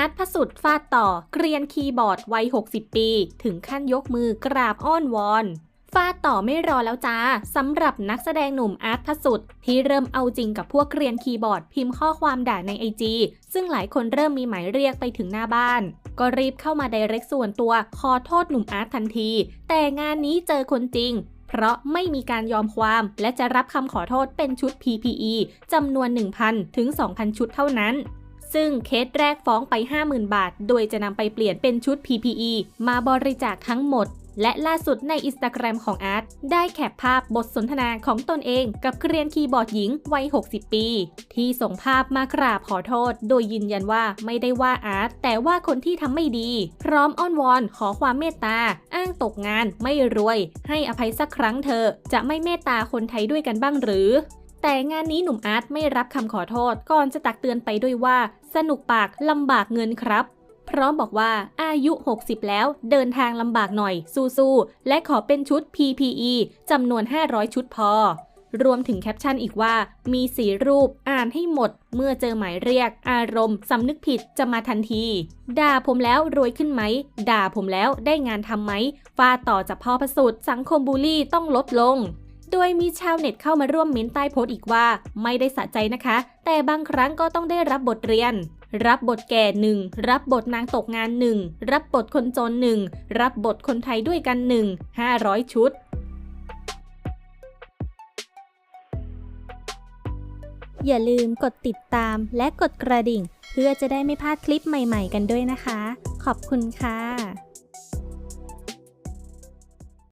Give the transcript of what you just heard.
อาร์ตพสุดฟาดต่อ เกรียนคีย์บอร์ดวัย 60 ปี ถึงขั้นยกมือกราบอ้อนวอนฟาดต่อไม่รอแล้วจ้าสำหรับนักแสดงหนุ่มอาร์ตพสุดที่เริ่มเอาจริงกับพวกเกรียนคีย์บอร์ดพิมพ์ข้อความด่าในไอจีซึ่งหลายคนเริ่มมีหมายเรียกไปถึงหน้าบ้าน ก็รีบเข้ามาไดเรกส่วนตัวขอโทษหนุ่มอาร์ตทันที แต่งานนี้เจอคนจริง เพราะไม่มีการยอมความและจะรับคำขอโทษเป็นชุด PPE จำนวน 1,000 ถึง 2,000 ชุดเท่านั้น ซึ่งเคสแรกฟ้องไป 50,000 บาท โดยจะนำไปเปลี่ยนเป็นชุด PPE มาบริจาคทั้งหมด และล่าสุดในอินสตาแกรมของอาร์ตได้แคปภาพบทสนทนาของตนเองกับเกรียนคีย์บอร์ดหญิงวัย 60 ปี ที่ส่งภาพมากราบขอโทษ โดยยืนยันว่าไม่ได้ว่าอาร์ตแต่ว่าคนที่ทำไม่ดี พร้อมอ้อนวอนขอความเมตตา อ้างตกงานไม่รวย ให้อภัยสักครั้งเธอะจะไม่เมตตาคนไทยด้วยกันบ้างหรือ แต่งานนี้หนุ่มอาร์ตไม่รับคำขอโทษก่อนจะตักเตือนไปด้วยว่า สนุกปากลำบากเงินครับ พร้อมบอกว่าอายุ 60 แล้วเดินทางลำบากหน่อย สู้ๆและขอเป็นชุด PPE จำนวน 500 ชุดพอ รวมถึงแคปชั่นอีกว่า มีสีรูปอ่านให้หมด เมื่อเจอหมายเรียก อารมณ์สำนึกผิดจะมาทันที ด่าผมแล้วรวยขึ้นไหม ด่าผมแล้วได้งานทำไหมฟาต่อจากพ่อประสุดสังคมบูลลี่ต้องลดลง โดยมีชาวเน็ตเข้ามาร่วมเม้นใต้โพสต์อีกว่า ไม่ได้สะใจนะคะ แต่บางครั้งก็ต้องได้รับบทเรียน รับบทแก่หนึ่งรับบทนางตกงานหนึ่งรับบทคนจนหนึ่งรับบทคนไทยด้วยกันหนึ่ง500ชุดอย่าลืมกดติดตามและกดกระดิ่ง เพื่อจะได้ไม่พลาดคลิปใหม่ๆกันด้วยนะคะ ขอบคุณค่ะ